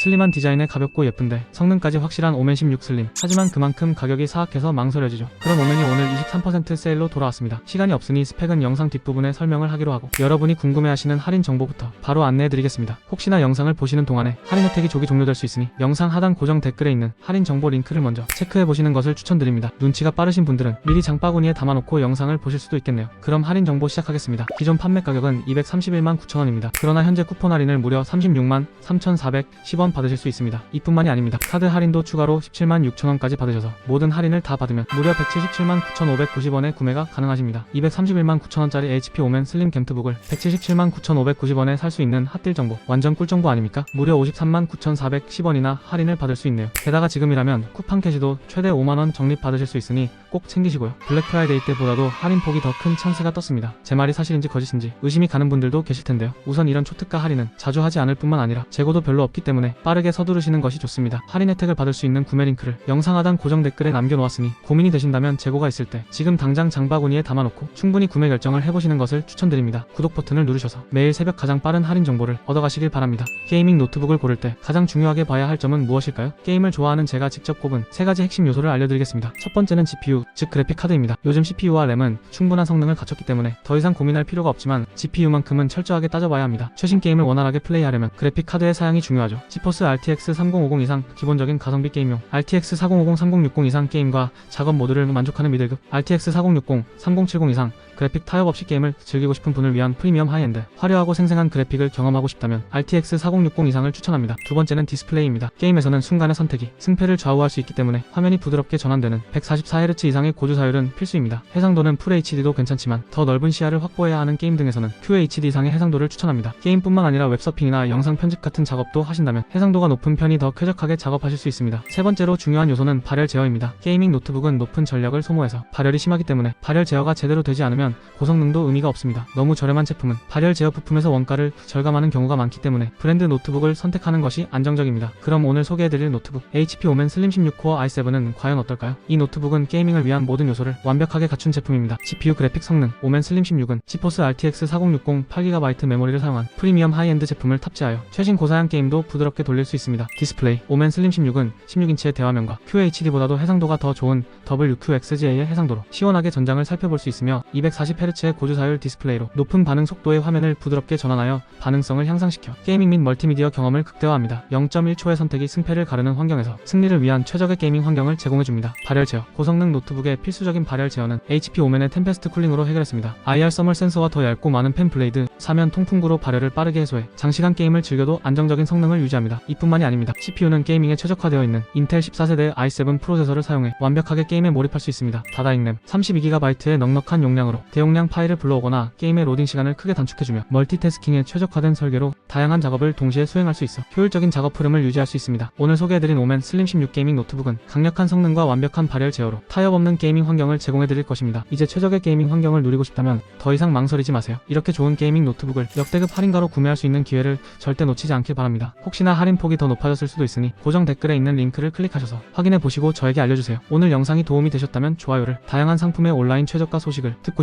슬림한 디자인에 가볍고 예쁜데 성능까지 확실한 오멘 16 슬림. 하지만 그만큼 가격이 사악해서 망설여지죠. 그런 오멘이 오늘 23% 세일로 돌아왔습니다. 시간이 없으니 스펙은 영상 뒷부분에 설명을 하기로 하고 여러분이 궁금해하시는 할인 정보부터 바로 안내해드리겠습니다. 혹시나 영상을 보시는 동안에 할인 혜택이 조기 종료될 수 있으니 영상 하단 고정 댓글에 있는 할인 정보 링크를 먼저 체크해보시는 것을 추천드립니다. 눈치가 빠르신 분들은 미리 장바구니에 담아놓고 영상을 보실 수도 있겠네요. 그럼 할인 정보 시작하겠습니다. 기존 판매 가격은 231만 9천원입니다. 그러나 현재 쿠폰 할인을 무려 36만 3,410원 받으실 수 있습니다. 이뿐만이 아닙니다. 카드 할인도 추가로 17만 6천원까지 받으셔서 모든 할인을 다 받으면 무려 177만 9,590원에 구매가 가능하십니다. 231만 9천원짜리 HP 오멘 슬림 캠트북을 177만 9,590원에 살 수 있는 핫딜 정보 완전 꿀 정보 아닙니까? 무려 53만 9,410원이나 할인을 받을 수 있네요. 게다가 지금이라면 쿠팡 캐시도 최대 5만원 적립 받으실 수 있으니 꼭 챙기시고요. 블랙 프라이데이 때보다도 할인 폭이 더 큰 찬스가 떴습니다. 제 말이 사실인지 거짓인지 의심이 가는 분들도 계실 텐데요. 우선 이런 초특가 할인은 자주 하지 않을 뿐만 아니라 재고도 별로 없기 때문에 빠르게 서두르시는 것이 좋습니다. 할인 혜택을 받을 수 있는 구매 링크를 영상 하단 고정 댓글에 남겨놓았으니 고민이 되신다면 재고가 있을 때 지금 당장 장바구니에 담아놓고 충분히 구매 결정을 해보시는 것을 추천드립니다. 구독 버튼을 누르셔서 매일 새벽 가장 빠른 할인 정보를 얻어가시길 바랍니다. 게이밍 노트북을 고를 때 가장 중요하게 봐야 할 점은 무엇일까요? 게임을 좋아하는 제가 직접 꼽은 세 가지 핵심 요소를 알려드리겠습니다. 첫 번째는 GPU, 즉 그래픽 카드입니다. 요즘 CPU와 램은 충분한 성능을 갖췄기 때문에 더 이상 고민할 필요가 없지만 GPU만큼은 철저하게 따져봐야 합니다. 최신 게임을 원활하게 플레이하려면 그래픽 카드의 사양이 중요하죠. 지포스 RTX 3050 이상 기본적인 가성비 게임용, RTX 4050, 3060 이상 게임과 작업 모드를 만족하는 미들급, RTX 4060, 3070 이상 그래픽 타협 없이 게임을 즐기고 싶은 분을 위한 프리미엄 하이엔드, 화려하고 생생한 그래픽을 경험하고 싶다면 RTX 4060 이상을 추천합니다. 두 번째는 디스플레이입니다. 게임에서는 순간의 선택이 승패를 좌우할 수 있기 때문에 화면이 부드럽게 전환되는 144Hz 이상의 고주사율은 필수입니다. 해상도는 FHD도 괜찮지만 더 넓은 시야를 확보해야 하는 게임 등에서는 QHD 이상의 해상도를 추천합니다. 게임뿐만 아니라 웹서핑이나 영상 편집 같은 작업도 하신다면 해상도가 높은 편이 더 쾌적하게 작업하실 수 있습니다. 세 번째로 중요한 요소는 발열 제어입니다. 게이밍 노트북은 높은 전력을 소모해서 발열이 심하기 때문에 발열 제어가 제대로 되지 않으면 고성능도 의미가 없습니다. 너무 저렴한 제품은 발열 제어 부품에서 원가를 절감하는 경우가 많기 때문에 브랜드 노트북을 선택하는 것이 안정적입니다. 그럼 오늘 소개해드릴 노트북 HP 오멘 슬림 16코어 i7은 과연 어떨까요? 이 노트북은 게이밍을 위한 모든 요소를 완벽하게 갖춘 제품입니다. CPU 그래픽 성능 오멘 슬림 16은 지포스 RTX 4060 8GB 메모리를 사용한 프리미엄 하이엔드 제품을 탑재하여 최신 고사양 게임도 부드럽게 돌릴 수 있습니다. 디스플레이 오멘 슬림 16은 16인치의 대화면과 QHD보다도 해상도가 더 좋은 WQXGA의 해상도로 시원하게 전장을 살펴볼 수 있으며 240Hz의 고주사율 디스플레이로 높은 반응 속도의 화면을 부드럽게 전환하여 반응성을 향상시켜 게이밍 및 멀티미디어 경험을 극대화합니다. 0.1초의 선택이 승패를 가르는 환경에서 승리를 위한 최적의 게이밍 환경을 제공해줍니다. 발열 제어 고성능 노트북의 필수적인 발열 제어는 HP 오멘의 템페스트 쿨링으로 해결했습니다. IR 서멀 센서와 더 얇고 많은 팬 블레이드, 사면 통풍구로 발열을 빠르게 해소해 장시간 게임을 즐겨도 안정적인 성능을 유지합니다. 이뿐만이 아닙니다. CPU는 게이밍에 최적화되어 있는 인텔 14세대 i7 프로세서를 사용해 완벽하게 게임에 몰입할 수 있습니다. 다다익 램 32GB의 넉넉한 용량으로 대용량 파일을 불러오거나 게임의 로딩 시간을 크게 단축해주며 멀티태스킹에 최적화된 설계로 다양한 작업을 동시에 수행할 수 있어 효율적인 작업 흐름을 유지할 수 있습니다. 오늘 소개해드린 오멘 슬림 16 게이밍 노트북은 강력한 성능과 완벽한 발열 제어로 타협 없는 게이밍 환경을 제공해드릴 것입니다. 이제 최적의 게이밍 환경을 누리고 싶다면 더 이상 망설이지 마세요. 이렇게 좋은 게이밍 노트북을 역대급 할인가로 구매할 수 있는 기회를 절대 놓치지 않길 바랍니다. 혹시나 할인 폭이 더 높아졌을 수도 있으니 고정 댓글에 있는 링크를 클릭하셔서 확인해 보시고 저에게 알려주세요. 오늘 영상이 도움이 되셨다면 좋아요를 다양한 상품의 온라인 최저가 소식을 듣고